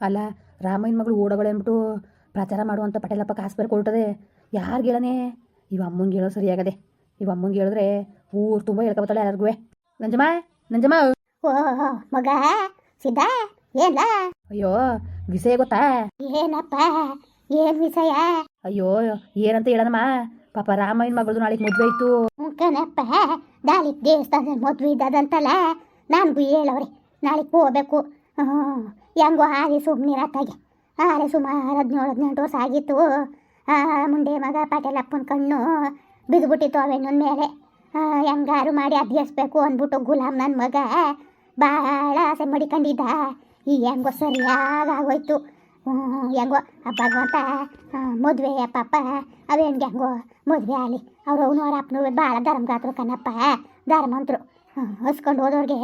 ಅಲ್ಲ ರಾಮಯ್ಯನ ಮಗಳು ಓಡಗಳು ಅಂದ್ಬಿಟ್ಟು ಪ್ರಚಾರ ಮಾಡುವಂಥ ಪಟೇಲಪ್ಪ ಕಾಸು ಬೇರೆ ಯಾರು ಹೇಳನೆ ಇವ ಅಮ್ಮಂಗೆ ಹೇಳೋ ಸರಿಯಾಗದೆ. ಇವ ಅಮ್ಮಂಗೆ ಹೇಳಿದ್ರೆ ಊರು ತುಂಬ ಹೇಳ್ಕೊಬತ್ತಲ್ಲ ಯಾರಿಗೂ ನಂಜಮ್ಮ ನಂಜಮ್ಮ. ಓ ಮಗ ಸಿದ್ಧ ಏನ ಅಯ್ಯೋ ವಿಷಯ ಗೊತ್ತಾ? ಏನಪ್ಪ ಏನ್ ವಿಷಯ? ಅಯ್ಯೋ ಏನಂತ ಹೇಳನಮ್ಮ? ಪಾಪ ರಾಮಯ್ಯನ ಮಗಳದು ನಾಳೆಗೆ ಮದುವೆ ಇತ್ತು ಕಣಪ್ಪ ನಾಳೆ ದೇವಸ್ಥಾನದಲ್ಲಿ ಮದ್ವೆ ಇದ್ದದಂತಲ್ಲ ನನಗೂ ಹೇಳವ್ರೆ ನಾಳೆ ಹೋಗ್ಬೇಕು. ಹ್ಮ್, ಹೆಂಗೋ ಹಾಗೆ ಸುಮ್ಮನಿರತ್ತಾಗೆ ಹಾರಿ ಸುಮಾರು ಹದಿನೇಳು, ಹದಿನೆಂಟು ವರ್ಷ ಆಗಿತ್ತು. ಮುಂದೆ ಮಗ ಪಟೇಲಪ್ಪನ ಕಣ್ಣು ಬಿದ್ದುಬಿಟ್ಟಿತ್ತು ಅವೆಣ್ಣನ ಮೇಲೆ. ಹೆಂಗಾರು ಮಾಡಿ ಅಧ್ಯಸ್ಬೇಕು ಅಂದ್ಬಿಟ್ಟು ಗುಲಾಮ್ ನನ್ನ ಮಗ ಭಾಳ ಆಸೆ ಮಡಿಕೊಂಡಿದ್ದ. ಈ ಹೆಂಗೋ ಸರಿಯಾಗಿ ಆಗೋಯ್ತು ಹೆಂಗೋ ಭಗವಂತ ಮದುವೆ ಪಾಪ, ಅವೇನ್ಗೆ ಹೆಂಗೋ ಮದುವೆ ಆಗಲಿ. ಅವ್ರು ಅವನು ಅವ್ರ ಅಪ್ಪನೂ ಭಾಳ ಧರ್ಮಗಾತರು ಕಣಪ್ಪ. ಧರ್ಮಂತರು ಹಸ್ಕೊಂಡು ಹೋದವ್ರಿಗೆ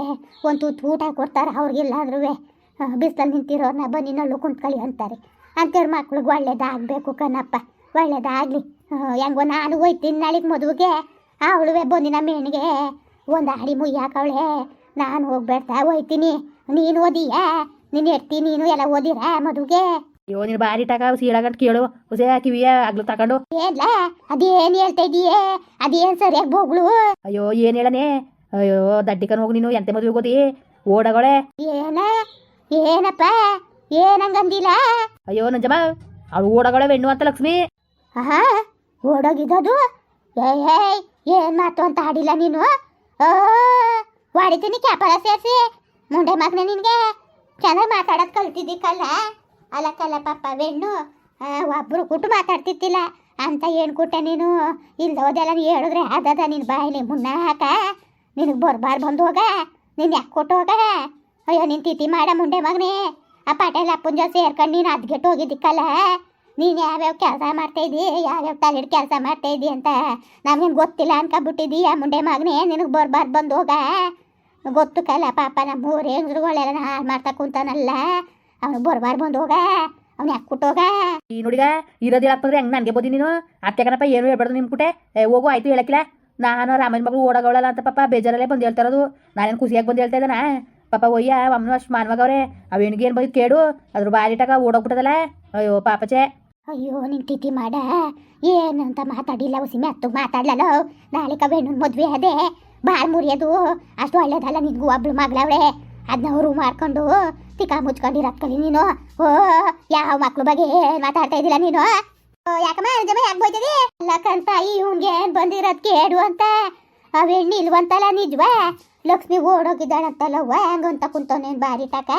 ಒಂದು ತೂತು ಊಟ ಕೊಡ್ತಾರೆ ಅವ್ರಿಗಿಲ್ಲ ಅಂದ್ರೂ ಬಿಸಿಲಲ್ಲಿ ನಿಂತಿರೋರನ್ನ ಬನ್ನಿ ನಳ್ಳು ಕುಂತ್ಕೊಳ್ಳಿ ಅಂತಾರೆ. ಅಂಥವ್ರ ಮಕ್ಳಿಗೆ ಒಳ್ಳೇದಾಗಬೇಕು ಕಣಪ್ಪ ಒಳ್ಳೇದಾಗಲಿ. ಹೆಂಗೋ ನಾನು ಹೋಯ್ತೀನಿ ನಾಳೆಗೆ ಮದುವೆಗೆ. ಅವಳುವೆ ಬಂದಿನ ಮೇಣಿಗೆ. ಒಂದು ಹಾಡಿ ಮುಯ್ಯಾಕವಳೆ. ನಾನು ಹೋಗ್ಬೇಡ್ತಾ ಹೋಯ್ತೀನಿ. ನೀನು ಓದಿಯಾ? ನೀನು ಎಟ್ಟಿ ನೀನು ಎಲ್ಲ ಓದಿರ ಮದುವೆಗೆ? ಅಯ್ಯೋ ನೀನು ಬಾರಿ ಟಕ ಸೀಳಾಗಂಟು ಕೇಳು. ಹೊಸ ಕಿವಿಯ ಆಗ್ಲು ತಗೊಂಡು ಏನ್ಲ? ಅದೇನು ಹೇಳ್ತಾ ಇದೀಯೇ? ಅದೇನ್ ಸರಿಯಾಗಿ ಬೋಗ್ಳು? ಅಯ್ಯೋ ಏನ್ ಹೇಳನೆ? ಅಯ್ಯೋ ದಡ್ಡಿಕನ್ ಹೋಗಿ ನೀನು ಎಂತೆ ಮದುವೆ ಓದಿ ಓಡಗಳೇ. ಏನ? ಏನಪ್ಪ? ಏನಂಗಂದಿಲ್ಲ? ಅಯ್ಯೋ ನಂಜಮ್ಮ ಅವಳು ಓಡಗಳೆ ಹೆಣ್ಣು ಅಂತ ಲಕ್ಷ್ಮಿ. ಆಹಾ ಓಡೋಗಿದ್ದದು? ಏಯ್ ಏನ್ ಮಾತು ಅಂತ ಆಡಿಲ್ಲ ನೀನು? ಓ ಹೊಡಿತೀನಿ ಕ್ಯಾಪಲ ಸೇರಿಸಿ. ಮುಂಡೆ ಮಗನೆ ನಿನಗೆ. ಚೆನ್ನಾಗಿ ಮಾತಾಡೋದು ಕಲ್ತಿದ್ದಿಕ್ಕಲ್ಲ ಅಲ್ಲ ಕಲ್ಲ ಪಾಪ ಬೆಣ್ಣು ಆ, ಒಬ್ರು ಕುಟ್ಟು ಮಾತಾಡ್ತಿತ್ತಿಲ್ಲ ಅಂತ ಏನು ಕೊಟ್ಟೆ ನೀನು? ಇಲ್ದೋದೆಲ್ಲ ನೀ ಹೇಳಿದ್ರೆ ಅದದ ನಿನ್ನ ಬಾಯಿಲಿ ಮುನ್ನ ಹಾಕ ನಿನಗೆ ಬರ್ಬಾರ್ ಬಂದು ಹೋಗ. ನೀನು ಯಾಕೆ ಕೊಟ್ಟು ಹೋಗ? ಅಯ್ಯೋ, ನಿನ್ ತಿಥಿ ಮಾಡ ಮುಂಡೆ ಮಗನೇ. ಆ ಪಟೇಲ್ ಅಪ್ಪನ ಜೊತೆ ಸೇರ್ಕೊಂಡು ನೀನು ಅದ್ಗೆಟ್ಟು ಹೋಗಿದ್ದಿಕ್ಕಲ್ಲ? ನೀನು ಯಾವ್ಯಾವ ಕೆಲಸ ಮಾಡ್ತಾ ಇದ್ದಿ, ಯಾವ್ಯಾವ ತಲೆಡ್ ಕೆಲಸ ಮಾಡ್ತಾ ಇದ್ದಿ ಅಂತ ನಮ್ಗೇನು ಗೊತ್ತಿಲ್ಲ ಅನ್ಕೊಬಿಟ್ಟಿದ್ದೀಯ ಮುಂಡೆ ಮಗನೇ, ನಿನಗೆ ಬರ್ಬಾರ್ದು ಬಂದು ಹೋಗ. ಗೊತ್ತು ಕಲ, ಪಾಪ ನಮ್ಮ ಊರು ಹೆಂಗ್ರುಗಳೆಲ್ಲ ಹಾಳು ಮಾಡ್ತಾ ಕುಂತಾನಲ್ಲ. ಅವನು ಬರ್ಬಾರ್ದು ಬಂದು ಹೋಗ. ಅವ್ನು ಯಾಕೆ ಕುಟ್ಟೋಗ ಈ ನೋಡಿಗ, ಇರೋದಿಲ್ಲ ಅಂತಂದ್ರೆ ಹೆಂಗ್ ನನಗೆ ಬೋದಿ ನೀನು? ಅತ್ತೆ ಕಣಪ್ಪ, ಏನು ಹೇಳ್ಬಾರ್ದು ನಿಮ್ಮ ಕುಟೆ? ಹೋಗು, ಆಯ್ತು, ಹೇಳಕ್ಕಿಲ್ಲ. ನಾನು ರಾಮನ ಮಗಳು ಓಡಗಳಲ್ಲ ಅಂತ ಪಾಪ ಬೇಜಾರಲ್ಲೇ ಬಂದು ಹೇಳ್ತಾರದು ನಾನೇನು ಖುಷಿಯಾಗಿ ಬಂದು ಹೇಳ್ತಾ ಇದ್ದಾನ? ಪಾಪ ಒಯ್ಯ, ಅಮ್ಮನ ಅಷ್ಟು ಮಾನ್ಮಗವ್ರೆ ಅವೇನಿಗೆ ಏನು ಬೈ ಕೇಡು? ಅದ್ರ ಬಾಲಿಟಾಗ ಓಡೋಗ್ಬಿಟ್ಟದಲ್ಲ? ಅಯ್ಯೋ ಪಾಪಚೆ ಅಯ್ಯೋ, ನಿನ್ ತಿಥಿ ಮಾಡ. ಏನಂತ ಮಾತಾಡಿಲ್ಲ, ಉಸಿ ಅತ್ತು ಮಾತಾಡ್ಲಲ್ಲ ನಾಳೆ ಕವೇನು ಮದ್ವೆ ಅದೇ. ಬಾಳ್ ಮುರಿಯೋದು. ಅಷ್ಟು ಒಳ್ಳೇದಲ್ಲ ನಿನ್ಗೂ ಒಬ್ಳು ಮಗಳವಳೆ. ಅದನ್ನ ಅವರು ಮಾಡ್ಕೊಂಡು ತಿಕ್ಕ ಮುಚ್ಕೊಂಡಿರತ್ಕಲಿ ನೀನು. ಓ, ಯಾವ ಮಕ್ಳು ಬಗ್ಗೆ ಏನ್ ಮಾತಾಡ್ತಾ ಇದ್ದಿಲ್ಲ ನೀನು? ಯಾಕಮ್ಮ ಜಮ ಯಾಕೆ ಬೈತದಿ ಅಲ್ಲ ಕಂತ ಇವ್ನ್ಗೆ ಏನ್ ಬಂದಿರೋದ್ ಕೇಡು ಅಂತ. ಅವೆಣ್ಣು ಇಲ್ವಂತಲ್ಲ ನಿಜ್ವಾ? ಲಕ್ಷ್ಮಿ ಓಡೋಗಿದ್ದಾಳಂತಲ್ಲವ್ವ ಹಂಗಂತ ಕುಂತವನೇನು ಬಾರಿ ತಕ?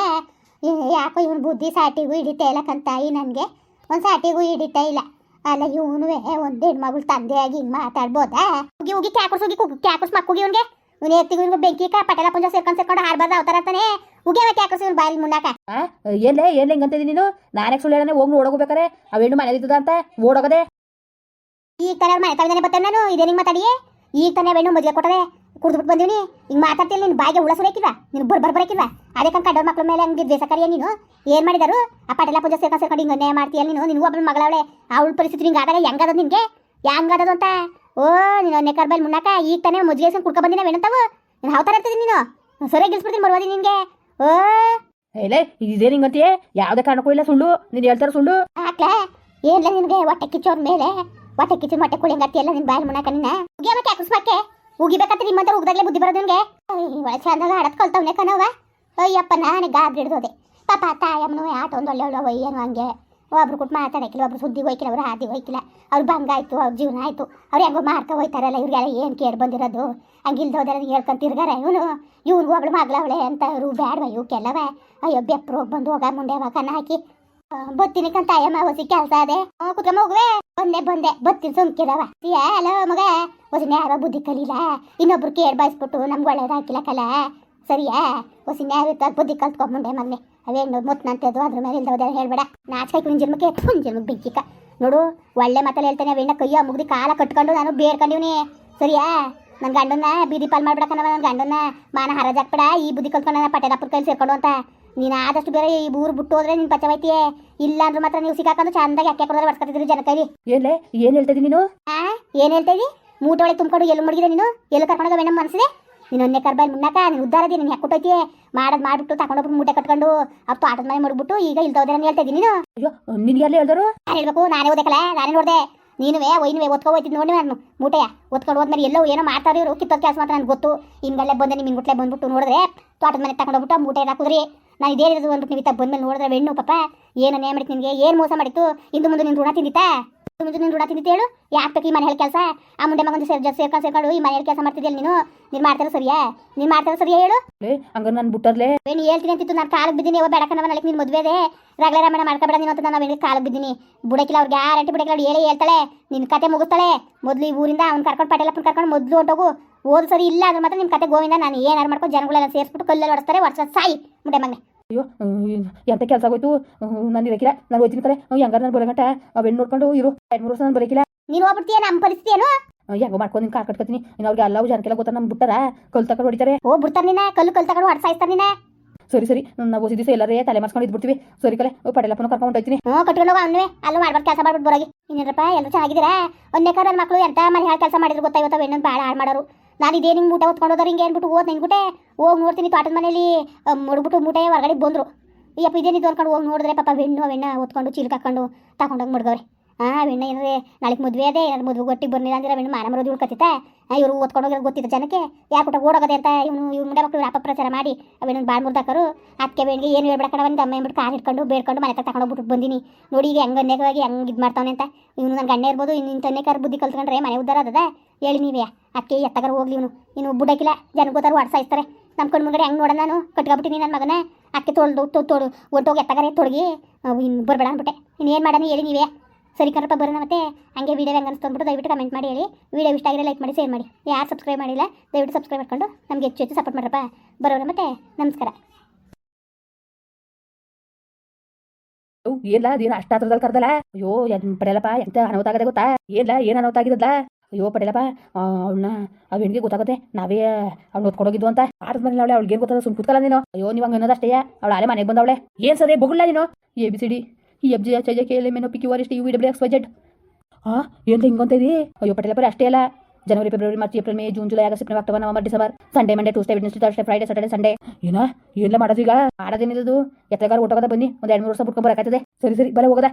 ಯಾಕೋ ಇವನ್ ಬುದ್ಧಿ ಸಾಟಿಗೂ ಹಿಡಿತಾ ಇಲ್ಲ ಕಂತಾಯಿ ನನಗೆ. ಒಂದು ಸಾಟಿಗೂ ಹಿಡಿತಾ ಇಲ್ಲ. ಅಲ್ಲ ಇವನು ಒಂದು ಹೆಣ್ಮಗಳು ತಂದೆಯಾಗಿ ಹಿಂಗೆ ಮಾತಾಡ್ಬೋದಾ? ಹೋಗಿ ಹೋಗಿ ಕ್ಯಾಕುಸ್ ಹೋಗಿ ಕುಗ್. ಕ್ಯಾಕುಸ್ ಇವನಿಗೆ. ಇವನು ಎತ್ತಿಗೂ ಇವ್ನು ಬೆಂಕಿ ಕಾ ಪಟೇಲ ಪುಂಜ ಸೇರ್ಕೊಂಡು ಸೇರ್ಕೊಂಡು ಹಾರ್ಬಾರ್ದು ಅವತಾರ ಅಂತಾನೆ. ಉಗಿ ಅವ ಕ್ಯಾಕುಸ್ ಇವ್ನು ಬಾಯಲ್ಲಿ ಮುನ್ನಾಕ ಏನ್ಲೇ ಏನ್ ಹೆಂಗಂತಿದ್ದೀನಿ ನೀನು? ನಾನೇ ಸುಳ್ಳು ಹೇಳನೆ ಹೋಗಿ ಓಡೋಗ್ಬೇಕಾರೆ ಅವೇನು ಮನೇಲಿದ್ದದ ಅಂತ ಓಡೋಗದೆ. ಈ ತಾನೇ ಅವ್ರ ಮನೆ ತಾವಿದಾನೆ ಬರ್ತಾನೆ ನಾನು? ಇದೇ ನಿಂಗೆ ಮಾತಾಡಿಯೇ? ಈಗ ತಾನೇ ಬೆಣ್ಣು ಮದುವೆ ಕೊಟ್ಟದೆ ಕುಡ್ದ್ಬಿಟ್ಟು ಬಂದೀನಿ ಈಗ ಮಾತಾಡ್ತಿಲ್ಲ ನಿನ್ನ ಬಾಯಿಗೆ ಉಳ ಸುರೇಕಿಲ್ವಾ ನೀನು ಬರ್ ಬರ್ ಬರಕಿಲ್ವಾ? ಅದೇ ಕಂಕ ಕಂಡವ್ರ ಮಕ್ಳ ಮೇಲೆ ಹಂಗೆ ದ್ವೇಷ ಕರಿಯ ನೀನು? ಏನು ಮಾಡಿದಾರು? ಆ ಪಟೇಲ ಪೂಜೆ ಸೇರ್ಕೊಂಡು ಸೇರ್ಕೊಂಡು ಹಿಂಗೆ ಅನ್ಯಾಯ ಮಾಡ್ತೀಯ ನೀನು? ನಿನಗೂ ಒಬ್ಬನ ಮಗಳವಳೆ. ಅವಳ ಪರಿಸ್ಥಿತಿ ಹಿಂಗೆ ಆದಾಗ ಹೆಂಗದ ನಿನಗೆ? ಹೆಂಗದದು ಅಂತ? ಓ ನೀನು ನೆಕ್ಕರ್ ಮೇಲೆ ಮುನ್ನಾಕ ಈಗ ತಾನೇ ಮುಜ್ಜಿಗೆ ಕುಡ್ಕೊ ಬಂದಿನ ವೇಣಂತಾವು ನೀನು ಹಾವ್ತಾರ ಇರ್ತಿದ್ದೀನಿ ನೀನು? ಸರಿಯಾಗಿ ಗಿಲ್ಸ್ಬಿಡ್ತೀನಿ ಬರ್ಬೋದು ನಿನಗೆ. ಓ. ಹೇಳೇ ಇದೇ ಹಿಂಗಂತೀಯೇ? ಯಾವುದೇ ಕಾರಣಕ್ಕೂ ಇಲ್ಲ ಸುಳ್ಳು. ನೀನು ಹೇಳ್ತಾರ ಸುಳ್ಳು. ಹಾಕ್ಲಾ ಏನಿಲ್ಲ ನಿನಗೆ? ಹೊಟ್ಟೆ ಕಿಚ್ಚೋರ್ ಮೇಲೆ. ಹೊಟ್ಟೆ ಕಿಚ್ಚು ಮೊಟ್ಟೆ ಕುಳಿ ಹಂಗತ್ತಿಯಲ್ಲ ನಿನ್ ಬಾಯಲ್ಲಿ ಮುಣಕ ನಿನ್ನ? ಉಗಿಯಮ್ಮ ಕ್ಯಾಕುಸ್ಮಾಕೆ ಉಗಿಬೇಕಂತ ನಿಮ್ಮಂತ ಉಗ್ದಾಗ್ಲೇ ಬುದ್ಧಿ ಬರೋದು ನಿನಗೆ? ಒಳ ಚಂದಾಗ ಆಡತ್ ಕಲ್ತವ್ನೆ ಕಣವ ಅಯ್ಯಪ್ಪ, ನಾನೇ ಗಾಬರಿ ಹಿಡ್ದೋದೆ. ಪಾಪ ತಾಯಮ್ಮನು ಆಟ ಒಂದು ಒಳ್ಳೆ ಒಳ್ಳೆ ಒಯ್ಯನು ಹಂಗೆ. ಒಬ್ರು ಕುಟ್ ಮಾತಾಡಕ್ಕಿಲ್ಲ ಒಬ್ರು ಸುದ್ದಿಗೆ ಹೋಯ್ಕಿಲ್ಲ ಅವ್ರು ಹಾದಿ ಹೋಯ್ಕಿಲ್ಲ. ಅವ್ರು ಭಂಗ ಅವ್ರ ಜೀವನ ಆಯ್ತು. ಅವ್ರು ಹೆಂಗೋ ಮಾರ್ಕ ಹೋಯ್ತಾರಲ್ಲ, ಇವ್ರಿಗೆಲ್ಲ ಏನು ಕೇಳಿ ಬಂದಿರೋದು? ಹಂಗಿಲ್ದೋದ್ರೆ ಹೇಳ್ಕೊಂತ ತಿರ್ಗಾರ, ಇವನು. ಇವ್ರಿಗೂ ಒಬ್ಳು ಮಗಳವಳೆ ಅಂತ ಇವರು ಬ್ಯಾಡ್ವ ಇವಕ್ಕೆಲ್ಲವ ಅಯ್ಯೋ ಬೆಪ್ಪರು ಹೋಗಿ ಬಂದು ಹೋಗ, ಮುಂಡೆ ಕನ್ನ ಹಾಕಿ. ಬತ್ತೀನಿ ಕಂತ ಹೊಸ ಕೆಲಸ ಅದೇ. ಕುತ್ಕೊಂಡ್ ಹೋಗುವೆ ಬಂದೆ ಬಂದೆ. ಬತ್ತೀನಿ ಸುಮ್ಕಿರವ ಹಲೋ ಮಗ. ಹೊಸಿನ ಯಾರ ಬುದ್ಧಿ ಕಲೀಲ. ಇನ್ನೊಬ್ರು ಕೇರ್ ಬಾಯಿಸ್ಬಿಟ್ಟು ನಮ್ಗೆ ಒಳ್ಳೇದು ಹಾಕಿಲ್ಲ ಕಲ. ಸರಿಯಾ? ಹೊಸಿನ ಯಾವ ಬುದ್ಧಿ ಕಲ್ತ್ಕೊಂಡ್ಬಂಡೆ ಮೊನ್ನೆ. ಅವೇನು ಮುತ್ನಂತದ್ದು ಅದ್ರ ಮೇಲೆ ಇಲ್ದೋದ ಹೇಳ್ಬೇಡ. ನಾಚಕಾಯಿ ಕುಂಜ್ ಜನ್ಮಕ್ಕೆ ಕುಂಜ್ ಜನ್ಮಕ್ಕೆ ಬೆಂಕಿಕ ನೋಡು, ಒಳ್ಳೆ ಮಾತಲ್ಲಿ ಹೇಳ್ತೇನೆ, ಅವೆಣ್ಣ ಕೈಯ ಮುಗ್ದು ಕಾಲ ಕಟ್ಕೊಂಡು ನಾನು ಬೇರ್ಕೊಂಡಿವ್ನಿ. ಸರಿಯಾ? ನನ್ನ ಗಂಡನ್ನ ಬೀದಿ ಪಾಲ್ ಮಾಡ್ಬಿಡಕನವ ನನ್ನ ಗಂಡನ್ನ ಮಾನ ಹರಾಜಾಕ್ಬೇಡ. ಈ ಬುದ್ಧಿ ಕಲ್ತ್ಕೊಂಡ ಪಟೇಲಪ್ಪನ ಕೈಲಿ ಸೇರ್ಕೊಂಡು ಅಂತ. ನೀನು ಆದಷ್ಟು ಬೇರೆ ಈ ಊರು ಬಿಟ್ಟು ಹೋದ್ರೆ ನಿನ್ ಪಚವೈತಿಯೇ ಇಲ್ಲ ಅಂದ್ರೆ ಮಾತ್ರ ನೀವು ಸಿಕ್ಕಾಕೊಂಡು ಚಂದಾಗಿ ಅಕ್ಕೆ ಕೊಡೋದ್ರೆ ಬರ್ಸ್ಕೊತಿದ್ರಿ ಜನ ಕೈಲಿ ಏನ್ಲೇ ಏನು ಹೇಳ್ತಾ ನೀನು? ಆ ಏನ್ ಹೇಳ್ತಾ ಮೂಟ ಮೂಟೆ ಒಳಗೆ ತುಂಬಿಕೊಂಡು ಎಲ್ಲಿ ಮಡಗಿದೆ ನೀನು? ಎಲ್ಲಿ ಕರ್ಕೊಂಡೋಗ ನಮ್ಮ ಮನಸ್ಸಿದೆ ನೀನು ಒಂದೇ ಕರ್ಬಾಯಿ ಮುನ್ನಕ ನೀನು ಉದ್ದಾರದಿ ನೀನು ಹಾಕೊಟ್ಟೈತಿ ಮಾಡೋದು ಮಾಡ್ಬಿಟ್ಟು ತಗೊಂಡೋಗ್ಬಿಟ್ಟು ಮೂಟೆ ಕಟ್ಕೊಂಡು ಅಪ್ಪ ಆಟದ ಮನೆ ಮಾಡ್ಬಿಟ್ಟು ಈಗ ಇಲ್ದೋದ್ರೆ ನಾನು ಹೇಳ್ತಾ ಇದ್ದೀನಿ ನೀನು? ಅಯ್ಯೋ ನಿನ್ಗೆ ಎಲ್ಲ ಹೇಳ್ದರು? ನಾನು ಹೇಳ್ಬೇಕು ನಾನೇ ಓದಕಲ್ಲ ನಾನೇ ನೋಡಿದೆ. ನೀನುವೆ ಒಯ್ನುವೆ ಒತ್ಕೊ ಹೋಯ್ತಿದ್ ನೋಡಿ ನಾನು ಮೂಟೆಯ. ಒತ್ಕೊಂಡು ಹೋದ್ಮೇಲೆ ಎಲ್ಲೋ ಏನೋ ಮಾಡ್ತಾರೆ ಇವರು ಕಿತ್ತೋದ್ ಕೆಲಸ ಮಾತ್ರ ನನಗೆ ಗೊತ್ತು. ಹಿಂಗಲ್ಲೇ ಬಂದೆ ನಿಮ್ಮ ಗುಟ್ಲೆ ಬಂದ್ಬಿಟ್ಟು ನೋಡಿದ್ರೆ ತೋಟದ ಮನೆ ತಗೊಂಡೋಗ್ಬಿಟ್ಟು ಮೂಟೆ ಹಾಕಿದ್ರಿ ನಾನು ಇದೇ ಇರೋದು ನೀವು ನಿಮಿತ್ತ ಬಂದ್ಮೇಲೆ ನೋಡಿದ್ರೆ ಹೆಣ್ಣು ಪಾಪ ಏನನ್ನೇ ಮಾಡಿತ್ತು ನಿನಗೆ? ಏನು ಮೋಸ ಮಾಡಿತ್ತು? ಇಂದು ಮುಂದೆ ನಿನ್ನ ಋಣ ತಿಂದಿತ್ತಾ? ಇಂದು ಮುಂದೆ ನಿನ್ನ ಋಣ ತಿಂದಿತ್ತು ಹೇಳು? ಯಾಕೆ ಬೇಕು ಈ ಮನೆ ಕೆಲಸ? ಆ ಮುಂದೆ ಮಗಂದು ಸೇರ್ ಸೇರ್ಕೊಂಡು ಸೇರ್ಕೊಂಡು ಈ ಮನೆಯಲ್ಲಿ ಕೆಲಸ ಮಾಡ್ತಿದ್ದೆ ನೀನು? ನೀನು ಮಾಡ್ತಾರೆ ಸರಿಯಾ? ನೀನು ಮಾಡ್ತಾರೆ ಸರಿಯಾ ಹೇಳು? ಹಂಗ ನಾನು ಬಿಟ್ಟರ್ಲೆ? ಏನು ಹೇಳ್ತೀನಿ ಅಂತಿತ್ತು ನಾನು ಕಾಲಿಗೆ ಬಿದ್ದೀನಿ ಯಾವ ಬೇಡಕನವ ನಾಳೆ ನಿನ್ನ ಮದುವೆದೆ ರಗಳೆ ರಮಣ ಮಾಡ್ಕೊಬೇಡ ನೀನು ಅಂತ ನಾನು ಅವನಿಗೆ ಕಾಲಿಗೆ ಬಿದ್ದೀನಿ. ಬುಡಕಿಲ್ಲ ಅವ್ರಿಗೆ ಗ್ಯಾರಂಟಿ ಬುಡಕಿಲ್ಲ ಅವ್ರು ಹೇಳಿ ಹೇಳ್ತಾಳೆ. ನಿನ್ನ ಕತೆ ಮುಗಿಸ್ತಾಳೆ. ಮೊದಲು ಈ ಊರಿಂದ ಅವ್ನು ಕರ್ಕೊಂಡು ಪಟೇಲಪ್ಪನ ಕರ್ಕೊಂಡು ಮೊದಲು ಹೊಂಟೋಗು. ಓದು ಸರಿ ಇಲ್ಲ ಅಂದ್ರೆ ಮಾತ್ರ ನಿಮ್ಮ ಕತೆ ಗೋವಿಂದ ನಾನು ಏನಾರು ಮಾಡ್ಕೊಂಡು ಜನಗಳೆಲ್ಲ ಸೇರಿಸ್ಬಿಟ್ಟು ಕಲ್ಲಲ್ಲಿ ಹೊಡಿಸ್ತಾರೆ ವರ್ಷ ಸಾಯಿ ಮುಡೆ ಮಗನೆ. ಅಯ್ಯೋ ಎಂತ ಕೆಲಸ ಆಗೋಯ್ತು? ನಾನು ಇರಕಿಲ್ಲ. ನಾನು ಹೋಗ್ತೀನಿ ಕರೆ. ಹೆಂಗಾರ ನಾನು ಬರೋಗಂಟ. ಅವೆಣ್ಣು ನೋಡ್ಕೊಂಡು ಇರು. ಎರಡು ಮೂರು ವರ್ಷ ನಾನು ಬರೋಕಿಲ್ಲ. ನೀನು ಹೋಗ್ಬಿಡ್ತೀಯ ನಮ್ಮ ಪರಿಸ್ಥಿತಿ ಏನು ಹೆಂಗೋ ಮಾಡ್ಕೊಂಡು ನಿನ್ ಕಾರ್ ಕಟ್ಕೊತೀನಿ. ಇನ್ನು ಅವ್ರಿಗೆ ಎಲ್ಲವೂ ಜನಕ್ಕೆಲ್ಲ ಗೊತ್ತಾ ನಮ್ಮ ಬಿಟ್ಟಾರ? ಕಲ್ ತಕೊಂಡು ಹೊಡಿತಾರೆ. ಓ ಬಿಡ್ತಾರೆ ನೀನೆ. ಕಲ್ಲು ಕಲ್ಲು ತಗೊಂಡು ಹೊಡ್ಸಾಯಿಸ್ತಾರೆ ನೀನೆ. ಸರಿ ಸರಿ. ನಾವು ಹೊಸ ದಿವಸ ಎಲ್ಲರೇ ತಲೆ ಮಾಡ್ಕೊಂಡು ಇದ್ಬಿಡ್ತೀವಿ. ಸರಿ ಕಲೆ ಪಟೇಲಪ್ಪನ ಕರ್ಕೊಂಡು ಹೋಗ್ತೀನಿ ಹ್ಞೂ ಕಟ್ಕೊಂಡು ಹೋಗ ಅವನೇ ಅಲ್ಲಿ ಮಾಡ್ಬಾರ್ದು ಕೆಲಸ ಮಾಡ್ಬಿಟ್ಟು ಬರೋಗಿ. ಇನ್ನೇನಪ್ಪ ಎಲ್ಲರೂ ಚೆನ್ನಾಗಿದ್ದೀರಾ? ಒಂದೇ ಕಾರ್ ನನ್ನ ಮಕ್ಕಳು ಎಂತ ಮನೆ ಹಾಳು ಕೆಲಸ ಮಾಡಿದ್ರು ಗೊತ್ತಾ ಇನ್ನೊಂದು ಭಾಳ ಹಾಳು ಮಾಡೋರು. ನಾನು ಇದೇ ನಿಂಗೆ ಊಟ ಹೊತ್ಕೊಂಡು ಹೋದ್ರೆ ಹಿಂಗೆ ಅಂದ್ಬಿಟ್ಟು ಓದ್ ನೆನ್ಬಿಟ್ಟೆ ಹೋಗಿ ನೋಡ್ತೀನಿ ತೋಟದ ಮನೇಲಿ ಮುಡ್ಬಿಟ್ಟು ಮೂಟೆ ಹೊರಗಡೆ ಬಂದರು. ಅಯ್ಯಪ್ಪ ಇದೇನಿದ್ದು ಅಂದ್ಕೊಂಡು ಹೋಗಿ ನೋಡಿದ್ರೆ ಪಾಪ ಬೆಣ್ಣು ಅವೆಣ್ಣ ಹೊತ್ಕೊಂಡು ಚೀಲಕ್ಕೆ ಹಾಕೊಂಡು ತಗೊಂಡೋಗಿ ಮಡ್ಗವ್ರೆ ಹಾಂ ಬೆಣ್ಣೆ ಏನಾದ್ರೆ ನಾಳೆಗೆ ಮದುವೆ ಅದೇ, ಏನಾದ್ರು ಮದುವೆ ಒಟ್ಟಿಗೆ ಬರ್ಲಿಲ್ಲ ಅಂದ್ರೆ ಹೆಣ್ಣು ಮಾನ ಮರೋದು ಉಳ್ಕತ್ತಿತ್ತ ಇವರು ಓದ್ಕೊಂಡು ಹೋಗಿರೋ ಗೊತ್ತಿತ್ತು ಜನಕ್ಕೆ. ಯಾಕೆ ಕೊಟ್ಟ ಓಡೋಗದೆ ಅಂತ ಇವನು, ಇವ್ನು ಮುಂಡೆ ಮಕ್ಕಳು ಅಪಪ್ರಚಾರ ಮಾಡಿ ಅವೇನು ಬಾಳ್ ಮುರ್ದಾಕರು. ಅದಕ್ಕೆ ಬೆಣ್ಣಿಗೆ ಏನು ಹೇಳ್ಬೇಕಣ ಒಂದು ಅಮ್ಮ ಅಂದ್ಬಿಟ್ಟು ಕಾರ್ ಹಿಡ್ಕೊಂಡು ಬೇಡ್ಕೊಂಡು ಮನೆ ತಗೊಂಡು ಹೋಗ್ಬಿಟ್ಟು ಬಂದಿನಿ. ನೋಡಿ ಈಗ ಹೆಂಗೆ ಅನ್ಯವಾಗಿ ಹೆಂಗೆ ಇದು ಮಾಡ್ತಾವನೆ ಅಂತ. ಇವನು ನನ್ನ ಗಂಡ ಇರ್ಬೋದು ಇನ್ನು ತನ್ನೇ ಕಾರ್ ಬುದ್ಧಿ ಕಲ್ತ್ಕೊಂಡ್ರೆ ಮನೆ ಉದ್ದಾರ ಅದ ಹೇಳಿ ನೀವೇ ಅದಕ್ಕೆ ಎತ್ತಗಾರ ಹೋಗ್ಲಿ ಇವನು. ಇನ್ನು ಬುಡಕಿಲ್ಲ ಜನ ಗೊತ್ತಾರು ಹೊಡ್ಸಾಯಿಸ್ತಾರೆ ನಮ್ಮ ಕಣ್ಣು ಮುಂಗಡೆ ಹೆಂಗೆ ನೋಡ ನಾನು? ಕಟ್ಕೊಬಿಟ್ಟಿನಿ ನನ್ನ ಮಗನ. ಅದಕ್ಕೆ ತೊಳ್ದು ತೊಡು ಒಟ್ಟೋಗಿ ಎತ್ತಗರೇ ತೊಡಗಿ ಇನ್ನು ಬರಬೇಡ ಅಂದ್ಬಿಟ್ಟೆ. ಇನ್ನೇನು ಮಾಡೋಣ ಹೇಳಿ ನೀವೇ ಸರಿ ಕರಪ್ಪ ಬರೋಣ ಮತ್ತೆ ಹಂಗೆ ವೀಡಿಯೋ ಹೆಂಗೆ ಅನಿಸ್ತು ದಯವಿಟ್ಟು ಕಮೆಂಟ್ ಮಾಡಿ ಹೇಳಿ. ವೀಡಿಯೋ ಇಷ್ಟ ಆಗಿದ್ರೆ ಲೈಕ್ ಮಾಡಿ ಶೇರ್ ಮಾಡಿ. ಯಾರು ಸಬ್ಸ್ಕ್ರೈಬ್ ಮಾಡಿಲ್ಲ, ದಯವಿಟ್ಟು ಸಬ್ಸ್ಕ್ರೈಬ್ ಮಾಡ್ಕೊಂಡು ನಮಗೆ ಹೆಚ್ಚು ಹೆಚ್ಚು ಸಪೋರ್ಟ್ ಮಾಡ್ರಪ್ಪ. ಬರೋಣ ಮತ್ತೆ, ನಮಸ್ಕಾರ. ಏನ್ಲ, ಅದೇನು ಅಷ್ಟ ಹತ್ರದಲ್ಲಿ ಕರ್ದಲ್ಲ? ಅಯ್ಯೋ ಪಡೆಯಲ್ಲಪ್ಪ, ಎಂತ ಅನಾಹುತ ಗೊತ್ತಾ? ಏನ್ಲ, ಏನು ಅನಾಹುತ ಆಗಿದ್ದಲ್ಲ ಅಯ್ಯೋ, ಪಡೆಯಲ್ಲಪ್ಪ ಅವಳನ್ನ ಆ ಹೆಣ್ಣಿಗೆ ಗೊತ್ತಾಗುತ್ತೆ. ನಾವೇ ಅವ್ಳು ಓದ್ಕೊಂಡೋಗಿದ್ದು ಅಂತ. ಆಟದ ಮನೇಲಿ ಅವಳೆ ಅವ್ಳಿಗೆ ಗೊತ್ತಾಗ ಸುಮ್ ಕೂತ್ಕಲ್ಲ ನೀನು. ಅಯ್ಯೋ, ನೀವು ಹಂಗೆ ಅನ್ನೋದಷ್ಟೇ. ಅವಳು ಆಲೆ ಮನೆಗೆ ಬಂದವಳೆ. ಏನ್ ಸರಿ ಬೊಗುಳ್ಳ ನೀನು? A B C D E F G J K L M N P Q R S T U W X Y Z ಹಾಂ ಏನು ಹಿಂಗಂತ ಇದೀ ಅಯ್ಯೋ ಪರ ಅಷ್ಟೇ ಅಲ್ಲ. January February March April May June July August September October November December Sunday Monday Tuesday Wednesday Thursday Friday Saturday Sunday ಏನ? ಏನೆಲ್ಲ ಮಾಡೋದು ಈಗ ಮಾಡೋದೇನಿರೋದು ಎತ್ತಗಾರ ಊಟಗದ ಬನ್ನಿ. ಒಂದು ಎರಡು ಮೂರು ವರ್ಷ ಬಿಟ್ಕೊಂಡ್ ಬರಕಾಗ್ತದೆ ಸರಿ ಸರಿ, ಬಲ ಹೋಗದ.